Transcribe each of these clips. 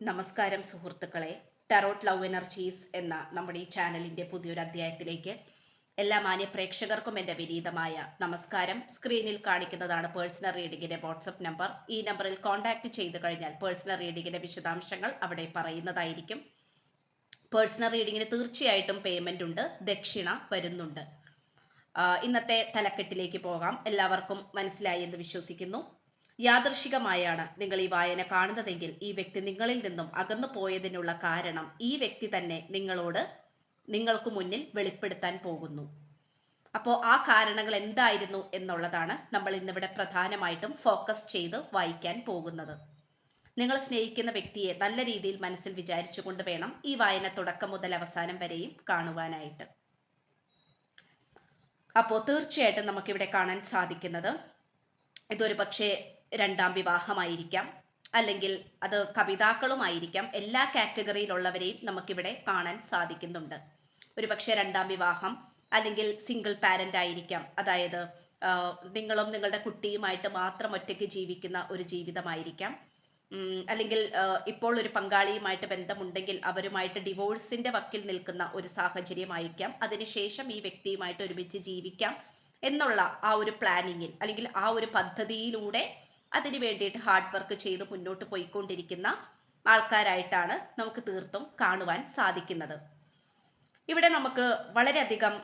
നമസ്കാരം സുഹൃത്തുക്കളെ. Tarot love energies എന്ന നമ്മുടെ ഈ ചാനലിന്റെ പുതിയൊരു അധ്യായത്തിലേക്ക് എല്ലാ മാന്യ പ്രേക്ഷകർക്കും എന്റെ വിനീതമായ നമസ്കാരം. സ്ക്രീനിൽ കാണിക്കുന്നതാണ് പേഴ്സണൽ റീഡിങ്ങിന്റെ വാട്സപ്പ് നമ്പർ ഈ നമ്പറിൽ കോൺടാക്ട് ചെയ്തു കഴിഞ്ഞാൽ പേഴ്സണൽ റീഡിങ്ങിന്റെ വിശദാംശങ്ങൾ അവിടെ പറയുന്നതായിരിക്കും. പേഴ്സണൽ റീഡിങ്ങിന് തീർച്ചയായിട്ടും പേയ്മെന്റ് ഉണ്ട്. ദക്ഷിണ വരുന്നുണ്ട്. ഇന്നത്തെ തലക്കെട്ടിലേക്ക് പോകാം. എല്ലാവർക്കും മനസ്സിലായി എന്ന് വിശ്വസിക്കുന്നു. യാദൃശികമായാണ് നിങ്ങൾ ഈ വായന കാണുന്നതെങ്കിൽ ഈ വ്യക്തി നിങ്ങളിൽ നിന്നും അകന്നു പോയതിനുള്ള കാരണം ഈ വ്യക്തി തന്നെ നിങ്ങളോട് നിങ്ങൾക്ക് മുന്നിൽ വെളിപ്പെടുത്താൻ പോകുന്നു. അപ്പോൾ ആ കാരണങ്ങൾ എന്തായിരുന്നു എന്നുള്ളതാണ് നമ്മൾ ഇന്നിവിടെ പ്രധാനമായിട്ടും ഫോക്കസ് ചെയ്ത് വായിക്കാൻ പോകുന്നത്. നിങ്ങൾ സ്നേഹിക്കുന്ന വ്യക്തിയെ നല്ല രീതിയിൽ മനസ്സിൽ വിചാരിച്ചുകൊണ്ട് വേണം ഈ വായന തുടക്കം മുതൽ അവസാനം വരെയും കാണുവാനായിട്ട്. അപ്പോൾ തീർച്ചയായിട്ടും നമുക്കിവിടെ കാണാൻ സാധിക്കുന്നത് ഇതൊരു പക്ഷേ രണ്ടാം വിവാഹമായിരിക്കാം. അല്ലെങ്കിൽ അത് കവിതാക്കളുമായിരിക്കാം. എല്ലാ കാറ്റഗറിയിലുള്ളവരെയും നമുക്കിവിടെ കാണാൻ സാധിക്കുന്നുണ്ട്. ഒരു പക്ഷേ രണ്ടാം വിവാഹം അല്ലെങ്കിൽ സിംഗിൾ പാരന്റ് ആയിരിക്കാം. അതായത് നിങ്ങളും നിങ്ങളുടെ കുട്ടിയുമായിട്ട് മാത്രം ഒറ്റയ്ക്ക് ജീവിക്കുന്ന ഒരു ജീവിതമായിരിക്കാം. അല്ലെങ്കിൽ ഇപ്പോൾ ഒരു പങ്കാളിയുമായിട്ട് ബന്ധമുണ്ടെങ്കിൽ അവരുമായിട്ട് ഡിവോഴ്സിന്റെ വക്കിൽ നിൽക്കുന്ന ഒരു സാഹചര്യമായിരിക്കാം. അതിനുശേഷം ഈ വ്യക്തിയുമായിട്ട് ഒരുമിച്ച് ജീവിക്കാം എന്നുള്ള ആ ഒരു പ്ലാനിങ്ങിൽ അല്ലെങ്കിൽ ആ ഒരു പദ്ധതിയിലൂടെ അതിന് വേണ്ടിയിട്ട് ഹാർഡ് വർക്ക് ചെയ്ത് മുന്നോട്ട് പോയിക്കൊണ്ടിരിക്കുന്ന ആൾക്കാരായിട്ടാണ് നമുക്ക് തീർത്തും കാണുവാൻ സാധിക്കുന്നത്. ഇവിടെ നമുക്ക് വളരെയധികം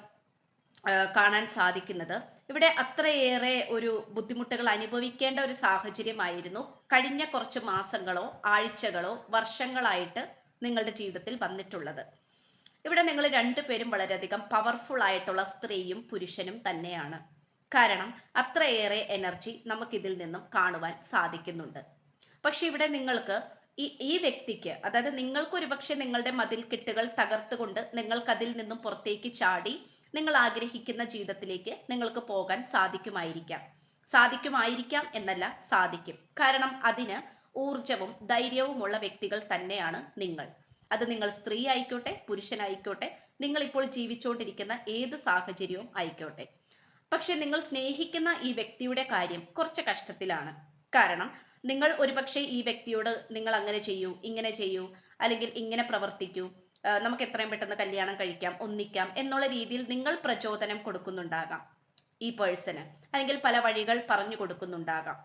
കാണാൻ സാധിക്കുന്നത് ഇവിടെ അത്രയേറെ ഒരു ബുദ്ധിമുട്ടുകൾ അനുഭവിക്കേണ്ട ഒരു സാഹചര്യമായിരുന്നു. കഴിഞ്ഞ കുറച്ച് മാസങ്ങളോ ആഴ്ചകളോ വർഷങ്ങളായിട്ട് നിങ്ങളുടെ ജീവിതത്തിൽ വന്നിട്ടുള്ളത്. ഇവിടെ നിങ്ങൾ രണ്ടുപേരും വളരെയധികം പവർഫുൾ ആയിട്ടുള്ള സ്ത്രീയും പുരുഷനും തന്നെയാണ്. കാരണം അത്രയേറെ എനർജി നമുക്കിതിൽ നിന്നും കാണുവാൻ സാധിക്കുന്നുണ്ട്. പക്ഷെ ഇവിടെ നിങ്ങൾക്ക് ഈ ഈ വ്യക്തിക്ക് അതായത് നിങ്ങൾക്ക് ഒരുപക്ഷെ നിങ്ങളുടെ മതിൽ മതിൽക്കെട്ടുകൾ തകർത്തുകൊണ്ട് നിങ്ങൾക്കതിൽ നിന്നും പുറത്തേക്ക് ചാടി നിങ്ങൾ ആഗ്രഹിക്കുന്ന ജീവിതത്തിലേക്ക് നിങ്ങൾക്ക് പോകാൻ സാധിക്കുമായിരിക്കാം. സാധിക്കുമായിരിക്കാം എന്നല്ല സാധിക്കും. കാരണം അതിന് ഊർജവും ധൈര്യവുമുള്ള വ്യക്തികൾ തന്നെയാണ് നിങ്ങൾ. അത് നിങ്ങൾ സ്ത്രീ ആയിക്കോട്ടെ പുരുഷനായിക്കോട്ടെ നിങ്ങൾ ഇപ്പോൾ ജീവിച്ചുകൊണ്ടിരിക്കുന്ന ഏത് സാഹചര്യവും ആയിക്കോട്ടെ. പക്ഷെ നിങ്ങൾ സ്നേഹിക്കുന്ന ഈ വ്യക്തിയുടെ കാര്യം കുറച്ച് കഷ്ടത്തിലാണ്. കാരണം നിങ്ങൾ ഒരുപക്ഷെ ഈ വ്യക്തിയോട് നിങ്ങൾ അങ്ങനെ ചെയ്യൂ ഇങ്ങനെ ചെയ്യൂ അല്ലെങ്കിൽ ഇങ്ങനെ പ്രവർത്തിക്കൂ നമുക്ക് എത്രയും പെട്ടെന്ന് കല്യാണം കഴിക്കാം ഒന്നിക്കാം എന്നുള്ള രീതിയിൽ നിങ്ങൾ പ്രചോദനം കൊടുക്കുന്നുണ്ടാകാം ഈ പേഴ്സന് അല്ലെങ്കിൽ പല വഴികൾ പറഞ്ഞു കൊടുക്കുന്നുണ്ടാകാം.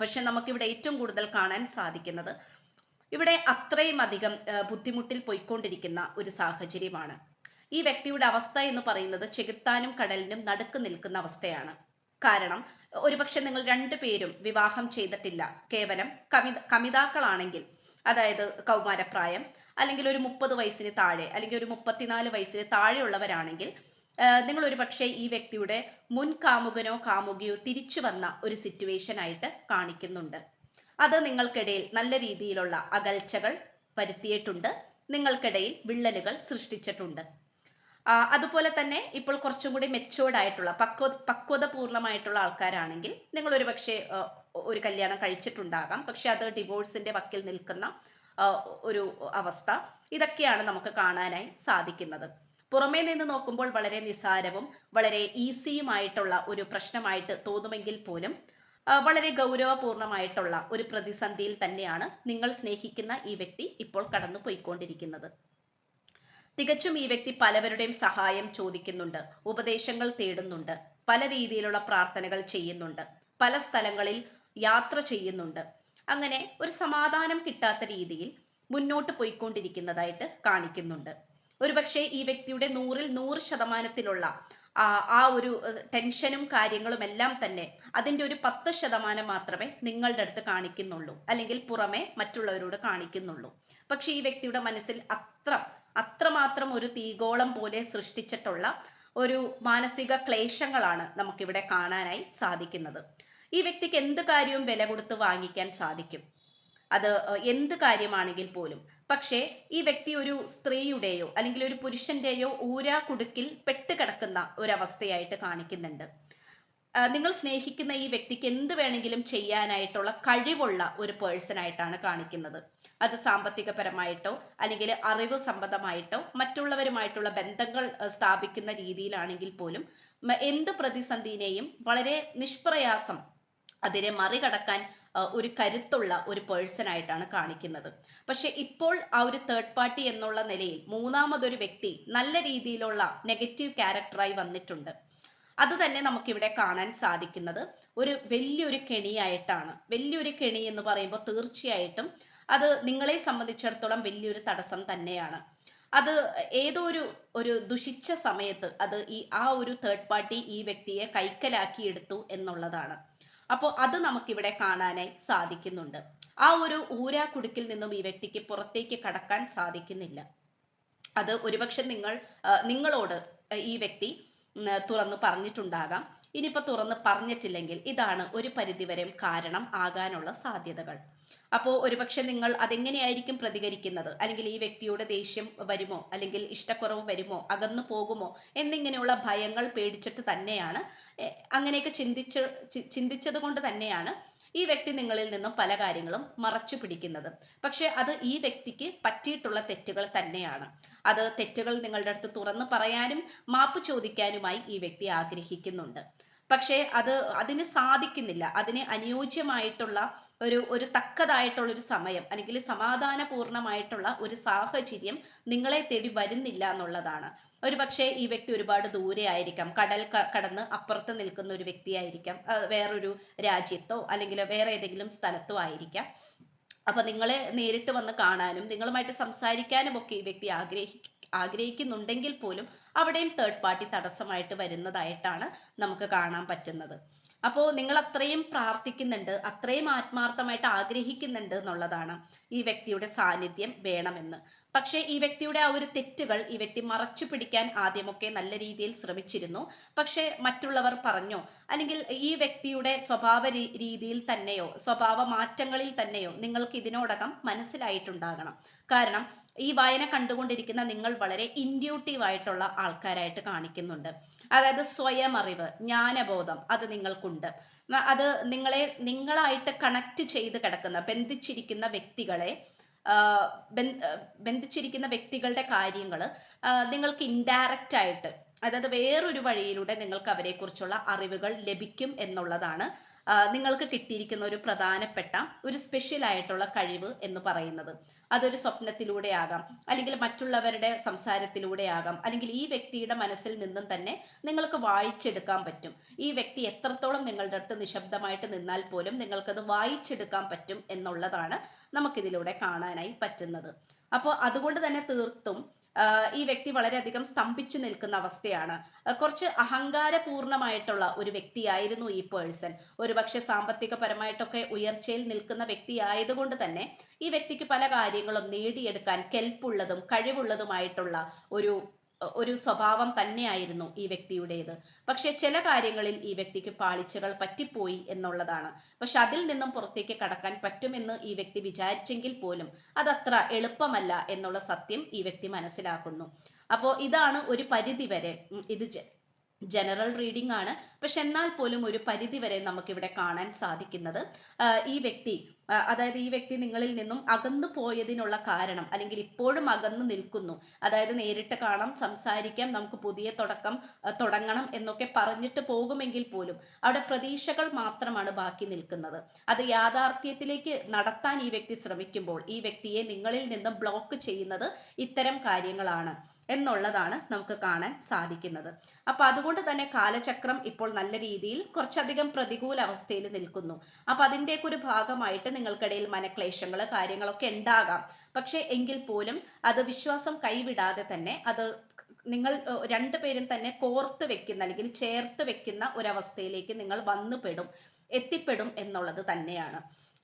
പക്ഷെ നമുക്കിവിടെ ഏറ്റവും കൂടുതൽ കാണാൻ സാധിക്കുന്നത് ഇവിടെ അത്രയും അധികം ബുദ്ധിമുട്ടിൽ പോയിക്കൊണ്ടിരിക്കുന്ന ഒരു സാഹചര്യമാണ്. ഈ വ്യക്തിയുടെ അവസ്ഥ എന്ന് പറയുന്നത് ചെകുത്താനും കടലിനും നടുക്ക് നിൽക്കുന്ന അവസ്ഥയാണ്. കാരണം ഒരുപക്ഷെ നിങ്ങൾ രണ്ടുപേരും വിവാഹം ചെയ്തിട്ടില്ല. കേവലം കവി കമിതാക്കളാണെങ്കിൽ അതായത് കൗമാരപ്രായം അല്ലെങ്കിൽ ഒരു മുപ്പത് വയസ്സിന് താഴെ അല്ലെങ്കിൽ ഒരു മുപ്പത്തിനാല് വയസ്സിന് താഴെയുള്ളവരാണെങ്കിൽ നിങ്ങൾ ഒരു പക്ഷേ ഈ വ്യക്തിയുടെ മുൻ കാമുകനോ കാമുകിയോ തിരിച്ചു വന്ന ഒരു സിറ്റുവേഷൻ ആയിട്ട് കാണിക്കുന്നുണ്ട്. അത് നിങ്ങൾക്കിടയിൽ നല്ല രീതിയിലുള്ള അകൽച്ചകൾ വരുത്തിയിട്ടുണ്ട്. നിങ്ങൾക്കിടയിൽ വിള്ളലുകൾ സൃഷ്ടിച്ചിട്ടുണ്ട്. അതുപോലെ തന്നെ ഇപ്പോൾ കുറച്ചും കൂടി മെച്ചുവേർഡ് ആയിട്ടുള്ള പക്വ പക്വത പൂർണമായിട്ടുള്ള ആൾക്കാരാണെങ്കിൽ നിങ്ങൾ ഒരു പക്ഷേ ഒരു കല്യാണം കഴിച്ചിട്ടുണ്ടാകാം. പക്ഷെ അത് ഡിവോഴ്സിന്റെ വക്കിൽ നിൽക്കുന്ന ഒരു അവസ്ഥ ഇതൊക്കെയാണ് നമുക്ക് കാണാനായി സാധിക്കുന്നത്. പുറമേ നിന്ന് നോക്കുമ്പോൾ വളരെ നിസാരവും വളരെ ഈസിയുമായിട്ടുള്ള ഒരു പ്രശ്നമായിട്ട് തോന്നുമെങ്കിൽ പോലും വളരെ ഗൗരവപൂർണമായിട്ടുള്ള ഒരു പ്രതിസന്ധിയിൽ തന്നെയാണ് നിങ്ങൾ സ്നേഹിക്കുന്ന ഈ വ്യക്തി ഇപ്പോൾ കടന്നു പോയിക്കൊണ്ടിരിക്കുന്നത് തികച്ചും ഈ വ്യക്തി പലവരുടെയും സഹായം ചോദിക്കുന്നുണ്ട് ഉപദേശങ്ങൾ തേടുന്നുണ്ട് പല രീതിയിലുള്ള പ്രാർത്ഥനകൾ ചെയ്യുന്നുണ്ട് പല സ്ഥലങ്ങളിൽ യാത്ര ചെയ്യുന്നുണ്ട്. അങ്ങനെ ഒരു സമാധാനം കിട്ടാത്ത രീതിയിൽ മുന്നോട്ട് പോയിക്കൊണ്ടിരിക്കുന്നതായിട്ട് കാണിക്കുന്നുണ്ട്. ഒരുപക്ഷെ ഈ വ്യക്തിയുടെ നൂറിൽ നൂറ് ശതമാനത്തിലുള്ള ആ ഒരു ടെൻഷനും കാര്യങ്ങളും എല്ലാം തന്നെ അതിന്റെ ഒരു പത്ത് ശതമാനം മാത്രമേ നിങ്ങളുടെ അടുത്ത് കാണിക്കുന്നുള്ളൂ. അല്ലെങ്കിൽ പുറമെ മറ്റുള്ളവരോട് കാണിക്കുന്നുള്ളൂ. പക്ഷെ ഈ വ്യക്തിയുടെ മനസ്സിൽ അത്ര അത്രമാത്രം ഒരു തീഗോളം പോലെ സൃഷ്ടിച്ചിട്ടുള്ള ഒരു മാനസിക ക്ലേശങ്ങളാണ് നമുക്കിവിടെ കാണാനായി സാധിക്കുന്നത്. ഈ വ്യക്തിക്ക് എന്ത് കാര്യവും വില കൊടുത്ത് വാങ്ങിക്കാൻ സാധിക്കും. അത് എന്ത് കാര്യമാണെങ്കിൽ പോലും. പക്ഷേ ഈ വ്യക്തി ഒരു സ്ത്രീയുടെയോ അല്ലെങ്കിൽ ഒരു പുരുഷന്റെയോ ഊരാ കുടുക്കിൽ പെട്ടുകിടക്കുന്ന ഒരവസ്ഥയായിട്ട് കാണിക്കുന്നുണ്ട്. നിങ്ങൾ സ്നേഹിക്കുന്ന ഈ വ്യക്തിക്ക് എന്ത് വേണമെങ്കിലും ചെയ്യാനായിട്ടുള്ള കഴിവുള്ള ഒരു പേഴ്സൺ ആയിട്ടാണ് കാണിക്കുന്നത്. അത് സാമ്പത്തികപരമായിട്ടോ അല്ലെങ്കിൽ അറിവ് സംബന്ധമായിട്ടോ മറ്റുള്ളവരുമായിട്ടുള്ള ബന്ധങ്ങൾ സ്ഥാപിക്കുന്ന രീതിയിലാണെങ്കിൽ പോലും എന്ത് പ്രതിസന്ധിനെയും വളരെ നിഷ്പ്രയാസം അതിനെ മറികടക്കാൻ ഒരു കരുത്തുള്ള ഒരു പേഴ്സൺ ആയിട്ടാണ് കാണിക്കുന്നത്. പക്ഷെ ഇപ്പോൾ ആ ഒരു തേർഡ് പാർട്ടി എന്നുള്ള നിലയിൽ മൂന്നാമതൊരു വ്യക്തി നല്ല രീതിയിലുള്ള നെഗറ്റീവ് ക്യാരക്ടറായി വന്നിട്ടുണ്ട്. അത് തന്നെ നമുക്കിവിടെ കാണാൻ സാധിക്കുന്നത് ഒരു വലിയൊരു കെണിയായിട്ടാണ്. വലിയൊരു കെണി എന്ന് പറയുമ്പോൾ തീർച്ചയായിട്ടും അത് നിങ്ങളെ സംബന്ധിച്ചിടത്തോളം വലിയൊരു തടസ്സം തന്നെയാണ്. അത് ഏതോ ഒരു ഒരു ദുഷിച്ച സമയത്ത് അത് ഈ ആ ഒരു തേർഡ് പാർട്ടി ഈ വ്യക്തിയെ കൈക്കലാക്കി എടുത്തു എന്നുള്ളതാണ്. അപ്പോൾ അത് നമുക്കിവിടെ കാണാനായി സാധിക്കുന്നുണ്ട്. ആ ഒരു ഊരാ കുടുക്കിൽ നിന്നും ഈ വ്യക്തിക്ക് പുറത്തേക്ക് കടക്കാൻ സാധിക്കുന്നില്ല. അത് ഒരുപക്ഷെ നിങ്ങൾ നിങ്ങളോട് ഈ വ്യക്തി തുറന്നു പറഞ്ഞിട്ടുണ്ടാകാം. ഇനിയിപ്പോൾ തുറന്ന് പറഞ്ഞിട്ടില്ലെങ്കിൽ ഇതാണ് ഒരു പരിധിവരെ കാരണം ആകാനുള്ള സാധ്യതകൾ. അപ്പോൾ ഒരുപക്ഷെ നിങ്ങൾ അതെങ്ങനെയായിരിക്കും പ്രതികരിക്കുന്നത്? അല്ലെങ്കിൽ ഈ വ്യക്തിയുടെ ദേഷ്യം വരുമോ? അല്ലെങ്കിൽ ഇഷ്ടക്കുറവ് വരുമോ? അകന്നു പോകുമോ? എന്നിങ്ങനെയുള്ള ഭയങ്ങൾ പേടിച്ചിട്ട് തന്നെയാണ് അങ്ങനെയൊക്കെ ചിന്തിച്ച് ചിന്തിച്ചത് കൊണ്ട് തന്നെയാണ് ഈ വ്യക്തി നിങ്ങളിൽ നിന്നും പല കാര്യങ്ങളും മറച്ചു പിടിക്കുന്നത്. പക്ഷെ അത് ഈ വ്യക്തിക്ക് പറ്റിയിട്ടുള്ള തെറ്റുകൾ തന്നെയാണ്. അത് തെറ്റുകൾ നിങ്ങളുടെ അടുത്ത് തുറന്നു പറയാനും മാപ്പ് ചോദിക്കാനുമായി ഈ വ്യക്തി ആഗ്രഹിക്കുന്നുണ്ട്. പക്ഷേ അത് അതിന് സാധിക്കുന്നില്ല. അതിന് അനുയോജ്യമായിട്ടുള്ള ഒരു ഒരു തക്കതായിട്ടുള്ള ഒരു സമയം അല്ലെങ്കിൽ സമാധാനപൂർണമായിട്ടുള്ള ഒരു സാഹചര്യം നിങ്ങളെ തേടി വരുന്നില്ല എന്നുള്ളതാണ്. ഒരു പക്ഷേ ഈ വ്യക്തി ഒരുപാട് ദൂരെ ആയിരിക്കാം. കടൽ കടന്ന് അപ്പുറത്ത് നിൽക്കുന്ന ഒരു വ്യക്തിയായിരിക്കാം. വേറൊരു രാജ്യത്തോ അല്ലെങ്കിൽ വേറെ ഏതെങ്കിലും സ്ഥലത്തോ ആയിരിക്കാം. അപ്പൊ നിങ്ങളെ നേരിട്ട് വന്ന് കാണാനും നിങ്ങളുമായിട്ട് സംസാരിക്കാനും ഒക്കെ ഈ വ്യക്തി ആഗ്രഹി ആഗ്രഹിക്കുന്നുണ്ടെങ്കിൽ പോലും അവിടെയും തേർഡ് പാർട്ടി തടസ്സമായിട്ട് വരുന്നതായിട്ടാണ് നമുക്ക് കാണാൻ പറ്റുന്നത്. അപ്പോൾ നിങ്ങൾ അത്രയും പ്രാർത്ഥിക്കുന്നുണ്ട് അത്രയും ആത്മാർത്ഥമായിട്ട് ആഗ്രഹിക്കുന്നുണ്ട് എന്നുള്ളതാണ് ഈ വ്യക്തിയുടെ സാന്നിധ്യം വേണമെന്ന്. പക്ഷേ ഈ വ്യക്തിയുടെ ആ ഒരു തെറ്റുകൾ ഈ വ്യക്തി മറച്ചു പിടിക്കാൻ ആദ്യമൊക്കെ നല്ല രീതിയിൽ ശ്രമിച്ചിരുന്നു. പക്ഷേ മറ്റുള്ളവർ പറഞ്ഞോ അല്ലെങ്കിൽ ഈ വ്യക്തിയുടെ സ്വഭാവ രീതിയിൽ തന്നെയോ സ്വഭാവ മാറ്റങ്ങളിൽ തന്നെയോ നിങ്ങൾക്ക് ഇതിനോടകം മനസ്സിലായിട്ടുണ്ടാകണം. കാരണം ഈ വായന കണ്ടുകൊണ്ടിരിക്കുന്ന നിങ്ങൾ വളരെ ഇൻഡ്യൂട്ടീവ് ആയിട്ടുള്ള ആൾക്കാരായിട്ട് കാണിക്കുന്നുണ്ട്. അതായത് സ്വയം അറിവ് ജ്ഞാനബോധം അത് നിങ്ങൾക്കുണ്ട്. അത് നിങ്ങളെ നിങ്ങളായിട്ട് കണക്ട് ചെയ്ത് കിടക്കുന്ന ബന്ധിച്ചിരിക്കുന്ന വ്യക്തികളെ ബന്ധിച്ചിരിക്കുന്ന വ്യക്തികളുടെ കാര്യങ്ങൾ നിങ്ങൾക്ക് ഇൻഡയറക്റ്റ് ആയിട്ട് അതായത് വേറൊരു വഴിയിലൂടെ നിങ്ങൾക്ക് അവരെക്കുറിച്ചുള്ള അറിവുകൾ ലഭിക്കും എന്നുള്ളതാണ് നിങ്ങൾക്ക് കിട്ടിയിരിക്കുന്ന ഒരു പ്രധാനപ്പെട്ട ഒരു സ്പെഷ്യൽ ആയിട്ടുള്ള കഴിവ് എന്ന് പറയുന്നത്. അതൊരു സ്വപ്നത്തിലൂടെ ആകാം അല്ലെങ്കിൽ മറ്റുള്ളവരുടെ സംസാരത്തിലൂടെ ആകാം അല്ലെങ്കിൽ ഈ വ്യക്തിയുടെ മനസ്സിൽ നിന്നും തന്നെ നിങ്ങൾക്ക് വായിച്ചെടുക്കാൻ പറ്റും. ഈ വ്യക്തി എത്രത്തോളം നിങ്ങളുടെ അടുത്ത് നിശബ്ദമായിട്ട് നിന്നാൽ പോലും നിങ്ങൾക്കത് വായിച്ചെടുക്കാൻ പറ്റും എന്നുള്ളതാണ് നമുക്കിതിലൂടെ കാണാനായി പറ്റുന്നത്. അപ്പോൾ അതുകൊണ്ട് തന്നെ തീർത്തും ഈ വ്യക്തി വളരെയധികം സ്തംഭിച്ചു നിൽക്കുന്ന അവസ്ഥയാണ്. കുറച്ച് അഹങ്കാരപൂർണമായിട്ടുള്ള ഒരു വ്യക്തിയായിരുന്നു ഈ പേഴ്സൺ. ഒരുപക്ഷെ സാമ്പത്തികപരമായിട്ടൊക്കെ ഉയർച്ചയിൽ നിൽക്കുന്ന വ്യക്തിയായതുകൊണ്ട് തന്നെ ഈ വ്യക്തിക്ക് പല കാര്യങ്ങളും നേടിയെടുക്കാൻ കെൽപ്പുള്ളതും കഴിവുള്ളതുമായിട്ടുള്ള ഒരു ഒരു സ്വഭാവം തന്നെയായിരുന്നു ഈ വ്യക്തിയുടേത്. പക്ഷെ ചില കാര്യങ്ങളിൽ ഈ വ്യക്തിക്ക് പാളിച്ചകൾ പറ്റിപ്പോയി എന്നുള്ളതാണ്. പക്ഷെ അതിൽ നിന്നും പുറത്തേക്ക് കടക്കാൻ പറ്റുമെന്ന് ഈ വ്യക്തി വിചാരിച്ചെങ്കിൽ പോലും അതത്ര എളുപ്പമല്ല എന്നുള്ള സത്യം ഈ വ്യക്തി മനസ്സിലാക്കുന്നു. അപ്പോൾ ഇതാണ് ഒരു പരിധി വരെ ഇത് ജനറൽ റീഡിംഗ് ആണ്. പക്ഷെ എന്നാൽ പോലും ഒരു പരിധി വരെ നമുക്കിവിടെ കാണാൻ സാധിക്കുന്നത്. ഈ വ്യക്തി അതായത് ഈ വ്യക്തി നിങ്ങളിൽ നിന്നും അകന്നു പോയതിനുള്ള കാരണം അല്ലെങ്കിൽ ഇപ്പോഴും അകന്നു നിൽക്കുന്നു. അതായത് നേരിട്ട് കാണാം സംസാരിക്കാം നമുക്ക് പുതിയ തുടക്കം തുടങ്ങണം എന്നൊക്കെ പറഞ്ഞിട്ട് പോകുമെങ്കിൽ പോലും അവിടെ പ്രതീക്ഷകൾ മാത്രമാണ് ബാക്കി നിൽക്കുന്നത്. അത് യാഥാർത്ഥ്യത്തിലേക്ക് നടത്താൻ ഈ വ്യക്തി ശ്രമിക്കുമ്പോൾ ഈ വ്യക്തിയെ നിങ്ങളിൽ നിന്നും ബ്ലോക്ക് ചെയ്യുന്നത് ഇത്തരം കാര്യങ്ങളാണ്. എന്നുള്ളതാണ് നമുക്ക് കാണാൻ സാധിക്കുന്നത്. അപ്പൊ അതുകൊണ്ട് തന്നെ കാലചക്രം ഇപ്പോൾ നല്ല രീതിയിൽ കുറച്ചധികം പ്രതികൂല അവസ്ഥയിൽ നിൽക്കുന്നു. അപ്പൊ അതിന്റെയൊക്കെ ഒരു ഭാഗമായിട്ട് നിങ്ങൾക്കിടയിൽ മനക്ലേശങ്ങൾ കാര്യങ്ങളൊക്കെ ഉണ്ടാകാം. പക്ഷെ എങ്കിൽ പോലും അത് വിശ്വാസം കൈവിടാതെ തന്നെ അത് നിങ്ങൾ രണ്ടുപേരും തന്നെ കോർത്ത് വെക്കുന്ന അല്ലെങ്കിൽ ചേർത്ത് വെക്കുന്ന ഒരവസ്ഥയിലേക്ക് നിങ്ങൾ വന്നുപെടും എത്തിപ്പെടും എന്നുള്ളത് തന്നെയാണ്.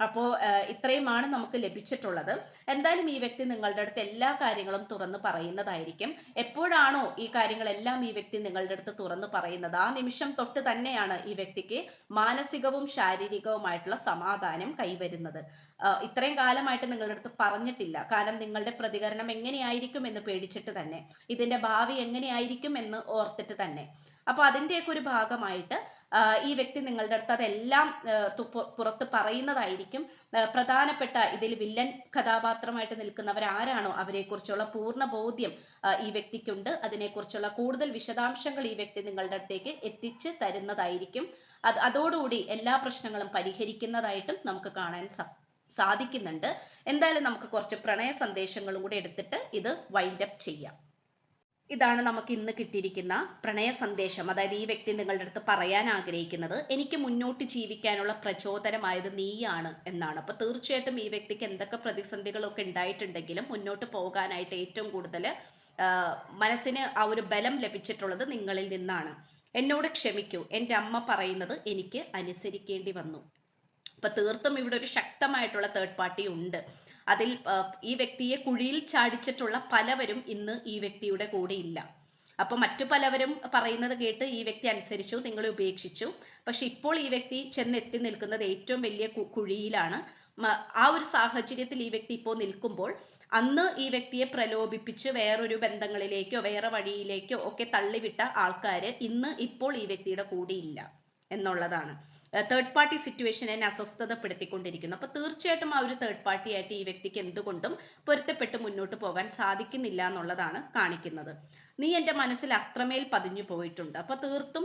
അപ്പോൾ ഇത്രയുമാണ് നമുക്ക് ലഭിച്ചിട്ടുള്ളത്. എന്തായാലും ഈ വ്യക്തി നിങ്ങളുടെ അടുത്ത് എല്ലാ കാര്യങ്ങളും തുറന്ന് പറയുന്നതായിരിക്കും. എപ്പോഴാണോ ഈ കാര്യങ്ങളെല്ലാം ഈ വ്യക്തി നിങ്ങളുടെ അടുത്ത് തുറന്ന് പറയുന്നത്? ആ നിമിഷം തൊട്ട് തന്നെയാണ് ഈ വ്യക്തിക്ക് മാനസികവും ശാരീരികവുമായിട്ടുള്ള സമാധാനം കൈവരുന്നത്. ഇത്രയും കാലമായിട്ട് നിങ്ങളുടെ അടുത്ത് പറഞ്ഞിട്ടില്ല. കാരണം നിങ്ങളുടെ പ്രതികരണം എങ്ങനെയായിരിക്കും എന്ന് പേടിച്ചിട്ട് തന്നെ ഇതിന്റെ ഭാവി എങ്ങനെയായിരിക്കും എന്ന് ഓർത്തിട്ട് തന്നെ. അപ്പൊ അതിന്റെയൊക്കെ ഒരു ഭാഗമായിട്ട് ഈ വ്യക്തി നിങ്ങളുടെ അടുത്ത് അതെല്ലാം പുറത്ത് പറയുന്നതായിരിക്കും. പ്രധാനപ്പെട്ട ഇതിൽ വില്ലൻ കഥാപാത്രമായിട്ട് നിൽക്കുന്നവർ ആരാണോ അവരെക്കുറിച്ചുള്ള പൂർണ ബോധ്യം ഈ വ്യക്തിക്കുണ്ട്. അതിനെക്കുറിച്ചുള്ള കൂടുതൽ വിശദാംശങ്ങൾ ഈ വ്യക്തി നിങ്ങളുടെ അടുത്തേക്ക് എത്തിച്ച് തരുന്നതായിരിക്കും. അത് അതോടുകൂടി എല്ലാ പ്രശ്നങ്ങളും പരിഹരിക്കുന്നതായിട്ടും നമുക്ക് കാണാൻ സാധിക്കുന്നുണ്ട്. എന്തായാലും നമുക്ക് കുറച്ച് പ്രണയ സന്ദേശങ്ങളും കൂടി എടുത്തിട്ട് ഇത് വൈൻഡപ്പ് ചെയ്യാം. ഇതാണ് നമുക്ക് ഇന്ന് കിട്ടിയിരിക്കുന്ന പ്രണയ സന്ദേശം. അതായത് ഈ വ്യക്തി നിങ്ങളുടെ അടുത്ത് പറയാൻ ആഗ്രഹിക്കുന്നത് എനിക്ക് മുന്നോട്ട് ജീവിക്കാനുള്ള പ്രചോദനമായത് നീയാണ് എന്നാണ്. അപ്പോൾ തീർച്ചയായിട്ടും ഈ വ്യക്തിക്ക് എന്തൊക്കെ പ്രതിസന്ധികളൊക്കെ ഉണ്ടായിട്ടുണ്ടെങ്കിലും മുന്നോട്ട് പോകാനായിട്ട് ഏറ്റവും കൂടുതൽ മനസ്സിന് ആ ഒരു ബലം ലഭിച്ചിട്ടുള്ളത് നിങ്ങളിൽ നിന്നാണ്. എന്നോട് ക്ഷമിക്കൂ. എന്റെ അമ്മ പറയുന്നത് എനിക്ക് അനുസരിക്കേണ്ടി വന്നു. അപ്പൊ തീർത്തും ഇവിടെ ഒരു ശക്തമായിട്ടുള്ള തേർഡ് പാർട്ടി ഉണ്ട്. അതിൽ ഈ വ്യക്തിയെ കുഴിയിൽ ചാടിച്ചിട്ടുള്ള പലവരും ഇന്ന് ഈ വ്യക്തിയുടെ കൂടെ ഇല്ല. അപ്പൊ മറ്റു പലവരും പറയുന്നത് കേട്ട് ഈ വ്യക്തി അനുസരിച്ചു നിങ്ങളെ ഉപേക്ഷിച്ചു. പക്ഷെ ഇപ്പോൾ ഈ വ്യക്തി ചെന്നെത്തി നിൽക്കുന്നത് ഏറ്റവും വലിയ കുഴിയിലാണ്. ആ ഒരു സാഹചര്യത്തിൽ ഈ വ്യക്തി ഇപ്പോൾ നിൽക്കുമ്പോൾ അന്ന് ഈ വ്യക്തിയെ പ്രലോഭിപ്പിച്ച് വേറൊരു ബന്ധങ്ങളിലേക്കോ വേറെ വഴിയിലേക്കോ ഒക്കെ തള്ളിവിട്ട ആൾക്കാര് ഇന്ന് ഇപ്പോൾ ഈ വ്യക്തിയുടെ കൂടെ ഇല്ല എന്നുള്ളതാണ്. തേർഡ് പാർട്ടി സിറ്റുവേഷൻ എന്നെ അസ്വസ്ഥതപ്പെടുത്തിക്കൊണ്ടിരിക്കുന്നു. അപ്പൊ തീർച്ചയായിട്ടും ആ ഒരു തേർഡ് പാർട്ടി ആയിട്ട് ഈ വ്യക്തിക്ക് എന്തുകൊണ്ടും പൊരുത്തപ്പെട്ട് മുന്നോട്ട് പോകാൻ സാധിക്കുന്നില്ല എന്നുള്ളതാണ് കാണിക്കുന്നത്. നീ എന്റെ മനസ്സിൽ അത്രമേൽ പതിഞ്ഞു പോയിട്ടുണ്ട്. അപ്പൊ തീർത്തും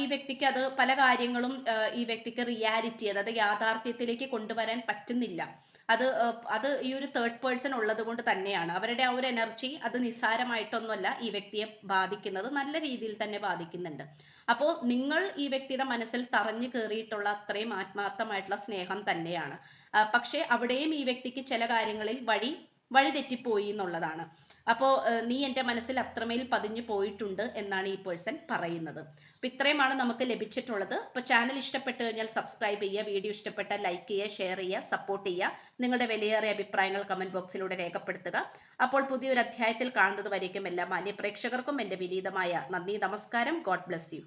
ഈ വ്യക്തിക്ക് അത് പല കാര്യങ്ങളും ഈ വ്യക്തിക്ക് റിയാലിറ്റി അതായത് യാഥാർത്ഥ്യത്തിലേക്ക് കൊണ്ടുവരാൻ പറ്റുന്നില്ല. അത് അത് ഈ ഒരു തേർഡ് പേഴ്സൺ ഉള്ളത് കൊണ്ട് തന്നെയാണ്. അവരുടെ ആ ഒരു എനർജി അത് നിസ്സാരമായിട്ടൊന്നുമല്ല ഈ വ്യക്തിയെ ബാധിക്കുന്നത് നല്ല രീതിയിൽ തന്നെ ബാധിക്കുന്നുണ്ട്. അപ്പോൾ നിങ്ങൾ ഈ വ്യക്തിയുടെ മനസ്സിൽ തറഞ്ഞു കയറിയിട്ടുള്ള അത്രയും ആത്മാർത്ഥമായിട്ടുള്ള സ്നേഹം തന്നെയാണ്. പക്ഷേ അവിടെയും ഈ വ്യക്തിക്ക് ചില കാര്യങ്ങളിൽ വഴി വഴി തെറ്റിപ്പോയി എന്നുള്ളതാണ്. അപ്പോൾ നീ എന്റെ മനസ്സിൽ അത്രമേൽ പതിഞ്ഞു പോയിട്ടുണ്ട് എന്നാണ് ഈ പേഴ്സൺ പറയുന്നത്. അപ്പോൾ ഇത്രയുമാണ് നമുക്ക് ലഭിച്ചിട്ടുള്ളത്. അപ്പോൾ ചാനൽ ഇഷ്ടപ്പെട്ട് കഴിഞ്ഞാൽ സബ്സ്ക്രൈബ് ചെയ്യുക വീഡിയോ ഇഷ്ടപ്പെട്ടാൽ ലൈക്ക് ചെയ്യുക ഷെയർ ചെയ്യുക സപ്പോർട്ട് ചെയ്യുക. നിങ്ങളുടെ വിലയേറിയ അഭിപ്രായങ്ങൾ കമന്റ് ബോക്സിലൂടെ രേഖപ്പെടുത്തുക. അപ്പോൾ പുതിയൊരു അധ്യായത്തിൽ കാണുന്നത് വരേക്കും എല്ലാ മാന്യ പ്രേക്ഷകർക്കും എന്റെ വിനീതമായ നന്ദി നമസ്കാരം. God bless you.